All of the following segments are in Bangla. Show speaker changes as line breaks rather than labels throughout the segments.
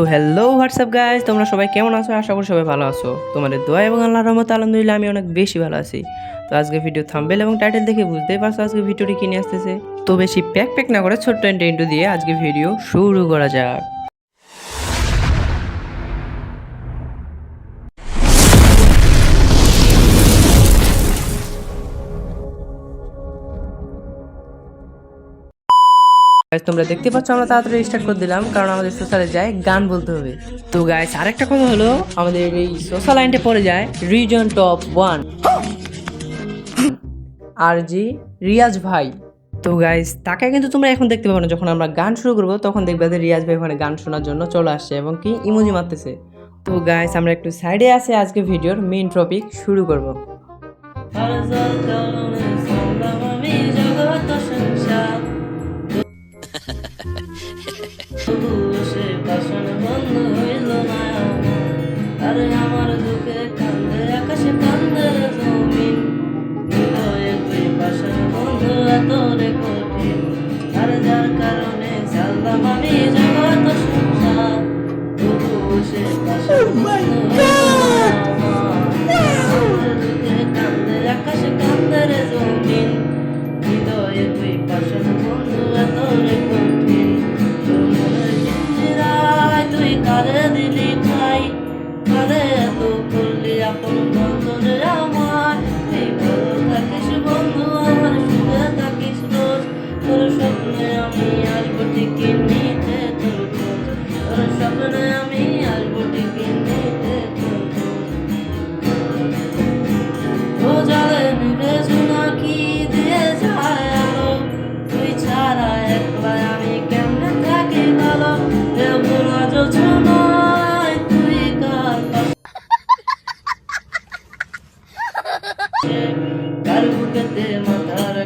তো হ্যালো হোয়াটসঅ্যাপ গাইজ তোমরা সবাই কেমন আছো? আশা করি সবাই ভালো আছো। তোমাদের দোয়া এবং আল্লাহ রহমত, আলহামদুলিল্লাহ, আমি অনেক বেশি ভালো আছি। তো আজকে ভিডিও থাম্বেল এবং টাইটেল দেখে বুঝতেই পারছ আজকে ভিডিওটি কিনে আসতেছে। তো বেশি প্যাক প্যাক না করে ছোট্ট ইন্টু দিয়ে আজকে ভিডিও শুরু করা যাক। Guys, তোমরা দেখতে পাচ্ছ আমরা তাড়াতাড়ি স্টার্ট করে দিলাম কারণ আমাদের সোশ্যালে যায় গান বলতে হবে। তো গাইস আরেকটা কথা হলো আমাদের এই সোশ্যাল লাইনটা পড়ে যায় রিজন টপ ওয়ান আর জি রিয়াজ ভাই। তো গাইস তাকে কিন্তু তোমরা এখন দেখতে পাবো না যখন আমরা গান শুরু করব তখন দেখবে যে রিয়াজ ভাই ওখানে গান শোনার জন্য চলে আসছে এবং কি ইমোজি মারতেছে। তো গাইস আমরা একটু সাইডে আছে আজকে ভিডিওর মেইন টপিক শুরু করব। Ha ha ha ha. আপন বন্ধনে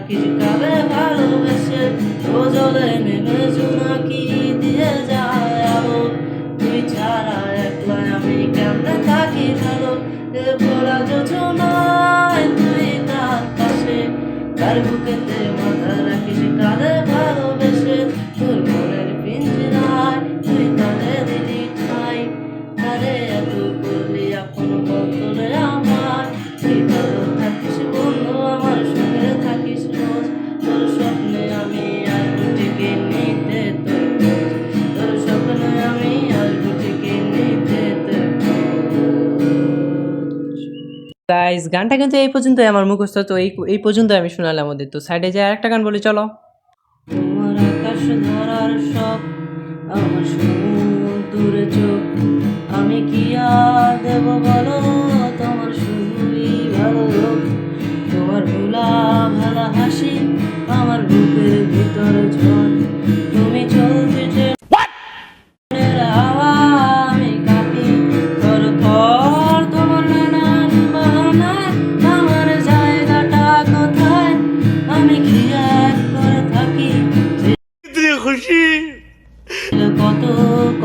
রাখিস কাবে ভালোবেসে? ও জলে নেমে জোনাকি দিয়ে যায় তুই ছাড়া একলা আমি কেমনে থাকি ভালো? এ বলা যোজনায় তুই তার পাশে, তার বুকেতে গাইস গানটা কিন্তু এই পর্যন্ত আমার মুখস্থ, তো এই এই পর্যন্ত আমি শোনালাম ওদের। তো সাইডে যাই আরেকটা গান বলি, চলো। আকাশ ধরার সব আমার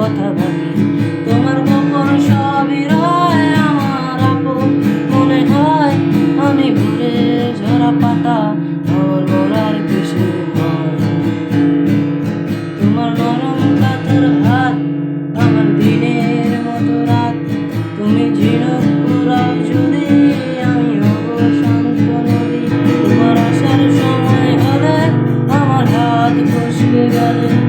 কথা ভাবি। তোমার গোপন সবই রয় আমার মনে হয় আমি ভুলে ঝরা পাতা আমার গড়ার হয় তোমার নরম হাত আমার দিনের মতো রাত। তুমি ঝিনুক পুরাও যদি আমি শান্ত নদী। তোমার আসার সময় হলে আমার হাত ফসকে গেলে।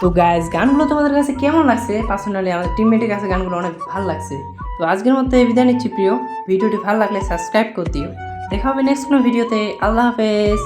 তো গাইজ গানগুলো তোমাদের কাছে কেমন লাগছে? পার্সোনালি আমাদের টিমমেটের কাছে গানগুলো অনেক ভালো লাগছে। তো আজকের মতো বিদায় নিচ্ছি প্রিয়। ভিডিওটি ভালো লাগলে সাবস্ক্রাইব করে দিও।
দেখা হবে নেক্সট কোনো ভিডিওতে আল্লাহ হাফেজ।